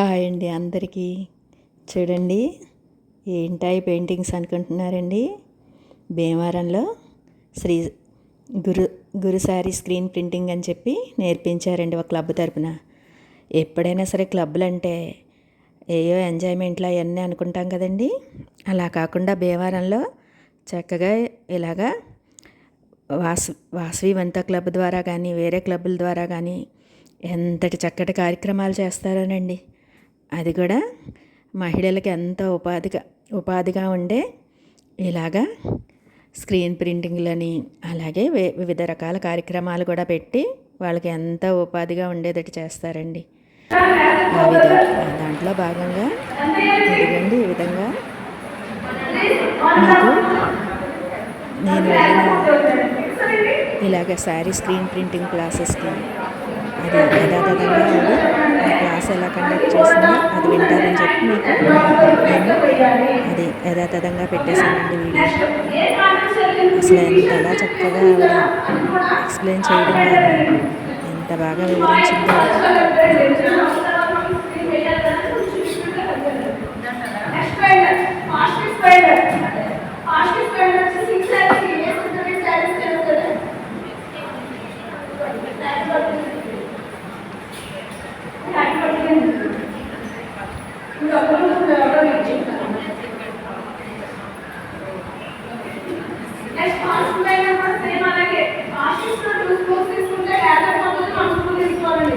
Hi అండి అందరికీ. చూడండి ఏంటాయి పెయింటింగ్స్ అనుకుంటున్నారండి? భీమవరంలో శ్రీ గురు గురుసారి స్క్రీన్ ప్రింటింగ్ అని చెప్పి నేర్పించారండి ఒక క్లబ్ తరపున. ఎప్పుడైనా సరే క్లబ్లు అంటే ఏయో ఎంజాయ్మెంట్లు అవన్నీ అనుకుంటాం కదండి. అలా కాకుండా భీమవరంలో చక్కగా ఇలాగా వాస్ వాసవి వంత క్లబ్ ద్వారా కానీ వేరే క్లబ్బుల ద్వారా కానీ ఎంతటి చక్కటి కార్యక్రమాలు చేస్తారోనండి. అది కూడా మహిళలకు ఎంతో ఉపాధిగా ఉపాధిగా ఉండే ఇలాగా స్క్రీన్ ప్రింటింగ్లని అలాగే వివిధ రకాల కార్యక్రమాలు కూడా పెట్టి వాళ్ళకి ఎంత ఉపాధిగా ఉండేటట్టు చేస్తారండి. ఆ దాంట్లో భాగంగా ఇదిగండి ఈ విధంగా మీకు నేను వెళ్ళిన ఇలాగ శారీ స్క్రీన్ ప్రింటింగ్ క్లాసెస్కి అది యథాతథంగా ఎలా కండక్ట్ చేసింది అది వింటారని చెప్పి మీకు నేను అది యథాతథంగా పెట్టేశానండి వీడియో. అసలు ఎంతలా చక్కగా ఆవిడ ఎక్స్ప్లెయిన్ చేయడం కానీ ఎంత బాగా వివరించిందో. నెక్స్ట్ ఫాస్ట్ లైన్ కూడా సేమ్ అలాగే ఆశిస్లో టూ స్కూల్స్ తీసుకుంటే యాభై మంది మన స్కూల్ తీసుకోవాలండి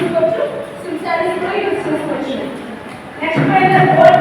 is equal to sincerity by. Next, find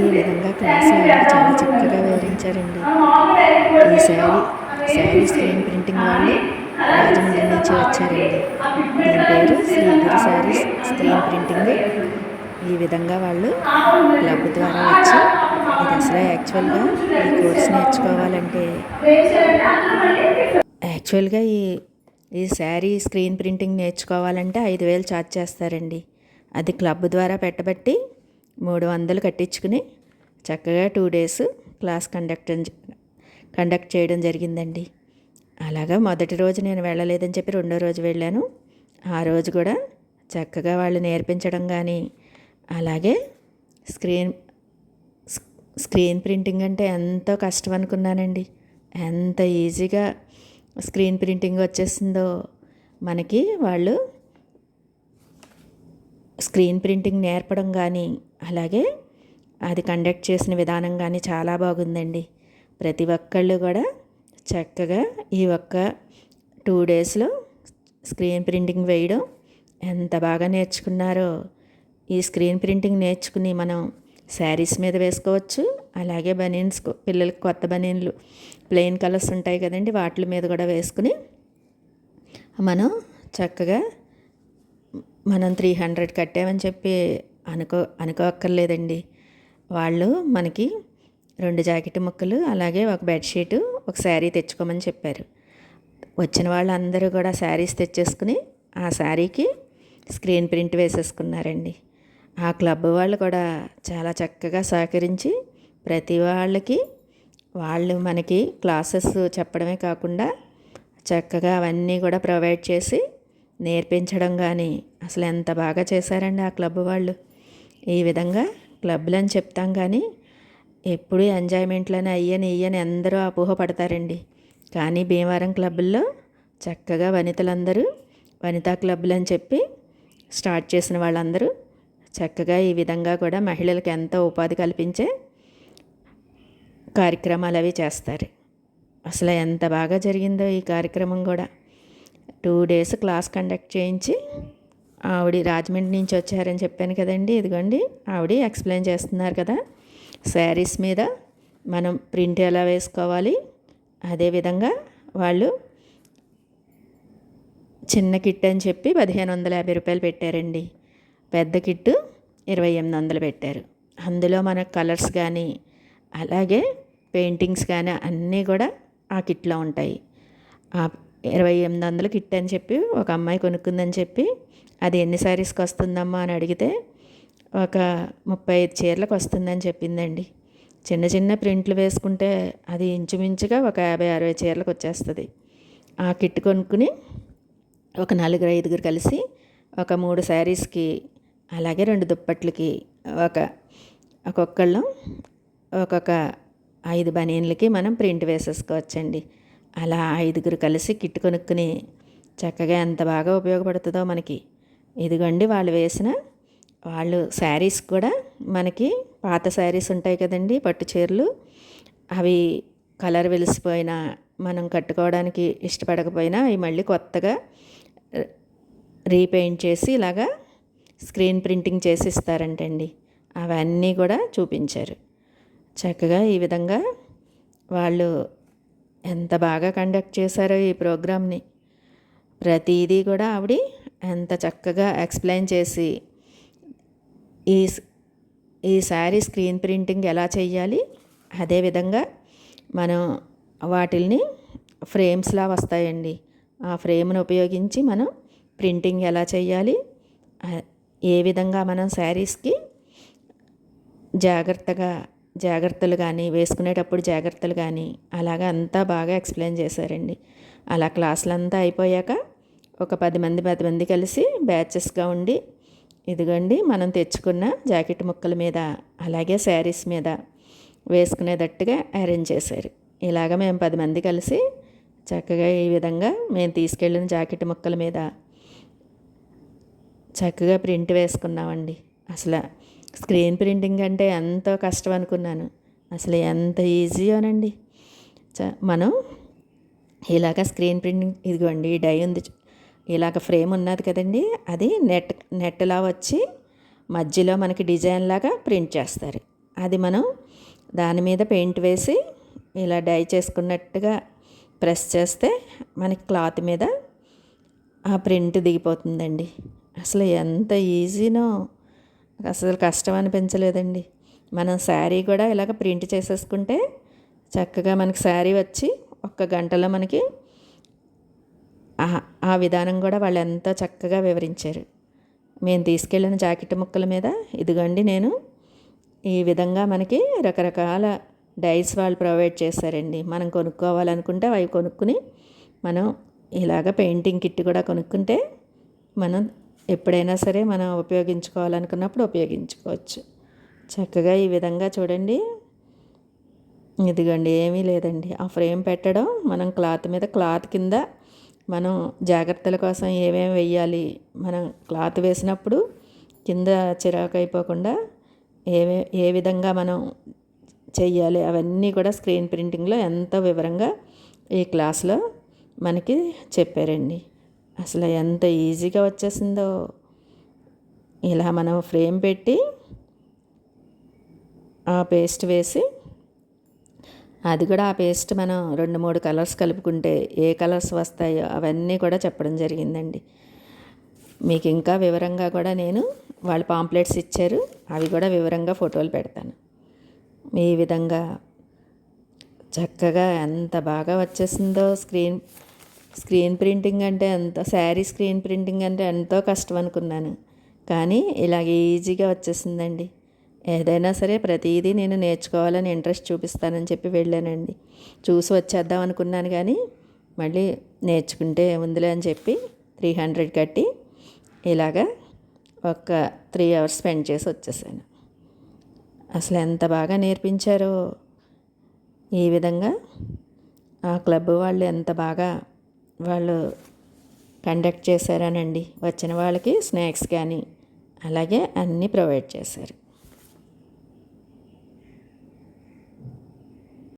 ఈ విధంగా అయితే చాలా చక్కగా వివరించారండి. ఈ శారీ శారీ స్క్రీన్ ప్రింటింగ్ వాళ్ళు రాజమండ్రి నుంచి వచ్చారండి. దీని పేరు శ్రీ గురు శారీ స్క్రీన్ ప్రింటింగ్ ఈ విధంగా వాళ్ళు క్లబ్ ద్వారా వచ్చి ఇది అసలు యాక్చువల్గా ఈ కోర్స్ నేర్చుకోవాలంటే యాక్చువల్గా ఈ ఈ శారీ స్క్రీన్ ప్రింటింగ్ నేర్చుకోవాలంటే ఐదు వేలు ఛార్జ్ చేస్తారండి. అది క్లబ్ ద్వారా పెట్టబట్టి మూడు వందలు కట్టించుకుని చక్కగా two days class conduct conduct చేయడం జరిగిందండి. అలాగా మొదటి రోజు నేను వెళ్ళలేదని చెప్పి రెండో రోజు వెళ్ళాను. ఆ రోజు కూడా చక్కగా వాళ్ళు నేర్పించడం కానీ అలాగే స్క్రీన్ స్క్రీన్ ప్రింటింగ్ అంటే ఎంతో కష్టం అనుకున్నానండి. ఎంత ఈజీగా స్క్రీన్ ప్రింటింగ్ వచ్చేసిందో మనకి వాళ్ళు స్క్రీన్ ప్రింటింగ్ నేర్పడం కానీ అలాగే అది కండక్ట్ చేసిన విధానం కానీ చాలా బాగుందండి. ప్రతి ఒక్కళ్ళు కూడా చక్కగా ఈ ఒక్క టూ డేస్లో స్క్రీన్ ప్రింటింగ్ వేయడం ఎంత బాగా నేర్చుకున్నారో. ఈ స్క్రీన్ ప్రింటింగ్ నేర్చుకుని మనం శారీస్ మీద వేసుకోవచ్చు అలాగే బనీన్స్ పిల్లలకి కొత్త బనీన్లు ప్లెయిన్ కలర్స్ ఉంటాయి కదండి వాటి మీద కూడా వేసుకుని మనం చక్కగా మనం త్రీ హండ్రెడ్ కట్టామని చెప్పి అనుకో అనుకోక్కర్లేదండి. వాళ్ళు మనకి రెండు జాకెట్ ముక్కలు అలాగే ఒక బెడ్షీటు ఒక శారీ తెచ్చుకోమని చెప్పారు. వచ్చిన వాళ్ళందరూ కూడా శారీస్ తెచ్చేసుకుని ఆ శారీకి స్క్రీన్ ప్రింట్ వేసేసుకున్నారండి. ఆ క్లబ్ వాళ్ళు కూడా చాలా చక్కగా సహకరించి ప్రతి వాళ్ళకి వాళ్ళు మనకి క్లాసెస్ చెప్పడమే కాకుండా చక్కగా అవన్నీ కూడా ప్రొవైడ్ చేసి నేర్పించడం కానీ అసలు ఎంత బాగా చేశారండి ఆ క్లబ్ వాళ్ళు. ఈ విధంగా క్లబ్లు అని చెప్తాం కానీ ఎప్పుడు ఎంజాయ్మెంట్లని అయ్యని ఇయ్యని అందరూ అపోహపడతారండి కానీ భీమవరం క్లబ్బుల్లో చక్కగా వనితలందరూ వనితా క్లబ్లు అని చెప్పి స్టార్ట్ చేసిన వాళ్ళందరూ చక్కగా ఈ విధంగా కూడా మహిళలకు ఎంతో ఉపాధి కల్పించే కార్యక్రమాలు అవి చేస్తారు. అసలు ఎంత బాగా జరిగిందో ఈ కార్యక్రమం కూడా. టూ డేస్ క్లాస్ కండక్ట్ చేయించి ఆవిడ రాజమండ్రి నుంచి వచ్చారని చెప్పాను కదండి ఇదిగోండి ఆవిడ ఎక్స్ప్లెయిన్ చేస్తున్నారు కదా. శారీస్ మీద మనం ప్రింట్ ఎలా వేసుకోవాలి అదేవిధంగా వాళ్ళు చిన్న కిట్ అని చెప్పి పదిహేను వందల యాభై రూపాయలు పెట్టారండి. పెద్ద కిట్టు ఇరవై ఎనిమిది వందలు పెట్టారు. అందులో మన కలర్స్ కానీ అలాగే పెయింటింగ్స్ కానీ అన్నీ కూడా ఆ కిట్లో ఉంటాయి. ఆ ఇరవై ఎనిమిది వందల కిట్ అని చెప్పి ఒక అమ్మాయి కొనుక్కుందని చెప్పి అది ఎన్ని శారీస్కి వస్తుందమ్మా? అని అడిగితే ఒక ముప్పై ఐదు చీరలకు వస్తుందని చెప్పిందండి. చిన్న చిన్న ప్రింట్లు వేసుకుంటే అది ఇంచుమించుగా ఒక యాభై అరవై చీరలకు వచ్చేస్తుంది. ఆ కిట్ కొనుక్కుని ఒక నలుగురు ఐదుగురు కలిసి ఒక మూడు శారీస్కి అలాగే రెండు దుప్పట్లకి ఒక ఒక్కొక్కళ్ళం ఒక్కొక్క ఐదు బనీన్లకి మనం ప్రింట్ వేసేసుకోవచ్చండి. అలా ఐదుగురు కలిసి కిట్ కొనుక్కుని చక్కగా ఎంత బాగా ఉపయోగపడుతుందో మనకి. ఇదిగోండి వాళ్ళు వేసిన వాళ్ళు శారీస్ కూడా మనకి పాత శారీస్ ఉంటాయి కదండి పట్టు చీరలు. అవి కలర్ వెలిసిపోయినా మనం కట్టుకోవడానికి ఇష్టపడకపోయినా అవి మళ్ళీ కొత్తగా రీపెయింట్ చేసి ఇలాగా స్క్రీన్ ప్రింటింగ్ చేసి ఇస్తారంటండి. అవన్నీ కూడా చూపించారు. చక్కగా ఈ విధంగా వాళ్ళు ఎంత బాగా కండక్ట్ చేశారో ఈ ప్రోగ్రామ్ని. ప్రతిదీ కూడా ఆవిడ ఎంత చక్కగా ఎక్స్ప్లెయిన్ చేసి ఈ ఈ శారీ స్క్రీన్ ప్రింటింగ్ ఎలా చేయాలి అదేవిధంగా మనం వాటిల్ని ఫ్రేమ్స్లా వస్తాయండి. ఆ ఫ్రేమ్ను ఉపయోగించి మనం ప్రింటింగ్ ఎలా చేయాలి ఏ విధంగా మనం శారీస్కి జాగ్రత్తగా జాగ్రత్తలు కానీ వేసుకునేటప్పుడు జాగ్రత్తలు కానీ అలాగా అంతా బాగా ఎక్స్ప్లెయిన్ చేశారండి. అలా క్లాసులంతా అయిపోయాక ఒక పది మంది పది మంది కలిసి బ్యాచెస్గా ఉండి ఇదిగోండి మనం తెచ్చుకున్న జాకెట్ ముక్కల మీద అలాగే శారీస్ మీద వేసుకునేటట్టుగా అరేంజ్ చేశారు. ఇలాగ మేము పది మంది కలిసి చక్కగా ఈ విధంగా మేము తీసుకెళ్ళిన జాకెట్ ముక్కల మీద చక్కగా ప్రింట్ వేసుకున్నామండి. అసలు స్క్రీన్ ప్రింటింగ్ అంటే ఎంతో కష్టం అనుకున్నాను. అసలు ఎంత ఈజీయోనండి మనం ఇలాగ స్క్రీన్ ప్రింటింగ్ ఇదిగోండి ఈ డై ఉంది ఇలాగ ఫ్రేమ్ ఉన్నది కదండి అది నెట్ నెట్లా వచ్చి మధ్యలో మనకి డిజైన్ లాగా ప్రింట్ చేస్తారు. అది మనం దాని మీద పెయింట్ వేసి ఇలా డై చేసుకున్నట్టుగా ప్రెస్ చేస్తే మనకి క్లాత్ మీద ఆ ప్రింట్ దిగిపోతుందండి. అసలు ఎంత ఈజీనో. అసలు కష్టం అనిపించలేదండి. మనం శారీ కూడా ఇలాగ ప్రింట్ చేసేసుకుంటే చక్కగా మనకి శారీ వచ్చి ఒక్క గంటలో మనకి ఆ- ఆ విధానం కూడా వాళ్ళు ఎంతో చక్కగా వివరించారు. మేము తీసుకెళ్ళిన జాకెట్ ముక్కల మీద ఇదిగోండి నేను ఈ విధంగా మనకి రకరకాల డైస్ వాళ్ళు ప్రొవైడ్ చేశారండి. మనం కొనుక్కోవాలనుకుంటే అవి కొనుక్కుని మనం ఇలాగ పెయింటింగ్ కిట్ కూడా కొనుక్కుంటే మనం ఎప్పుడైనా సరే మనం ఉపయోగించుకోవాలనుకున్నప్పుడు ఉపయోగించుకోవచ్చు. చక్కగా ఈ విధంగా చూడండి. ఇదిగోండి ఏమీ లేదండి. ఆ ఫ్రేమ్ పెట్టడం మనం క్లాత్ మీద క్లాత్ కింద మనం జాగ్రత్తల కోసం ఏమేమి వెయ్యాలి మనం క్లాత్ వేసినప్పుడు కింద చిరాకు అయిపోకుండా ఏవే ఏ విధంగా మనం చెయ్యాలి అవన్నీ కూడా స్క్రీన్ ప్రింటింగ్లో ఎంతో వివరంగా ఈ క్లాస్లో మనకి చెప్పారండి. అసలు ఎంత ఈజీగా వచ్చేసిందో. ఇలా మనం ఫ్రేమ్ పెట్టి ఆ పేస్ట్ వేసి అది కూడా ఆ పేస్ట్ మనం రెండు మూడు కలర్స్ కలుపుకుంటే ఏ కలర్స్ వస్తాయో అవన్నీ కూడా చెప్పడం జరిగిందండి. మీకు ఇంకా వివరంగా కూడా నేను వాళ్ళు పాంప్లెట్స్ ఇచ్చారు. అవి కూడా వివరంగా ఫోటోలు పెడతాను. ఈ విధంగా చక్కగా ఎంత బాగా వచ్చేసిందో స్క్రీన్ స్క్రీన్ ప్రింటింగ్ అంటే ఎంత శారీ స్క్రీన్ ప్రింటింగ్ అంటే ఎంతో కష్టం అనుకున్నాను. కానీ ఇలాగ ఈజీగా వచ్చేసిందండి. ఏదైనా సరే ప్రతిదీ నేను నేర్చుకోవాలని ఇంట్రెస్ట్ చూపిస్తానని చెప్పి వెళ్ళానండి. చూసి వచ్చేద్దాం అనుకున్నాను కానీ మళ్ళీ నేర్చుకుంటే ఉందిలే అని చెప్పి త్రీ హండ్రెడ్ కట్టి ఇలాగా ఒక త్రీ అవర్స్ స్పెండ్ చేసి వచ్చేసాను. అసలు ఎంత బాగా నేర్పించారో ఈ విధంగా ఆ క్లబ్ వాళ్ళు ఎంత బాగా వాళ్ళు కండక్ట్ చేశారనండి. వచ్చిన వాళ్ళకి స్నాక్స్ కానీ అలాగే అన్నీ ప్రొవైడ్ చేశారు.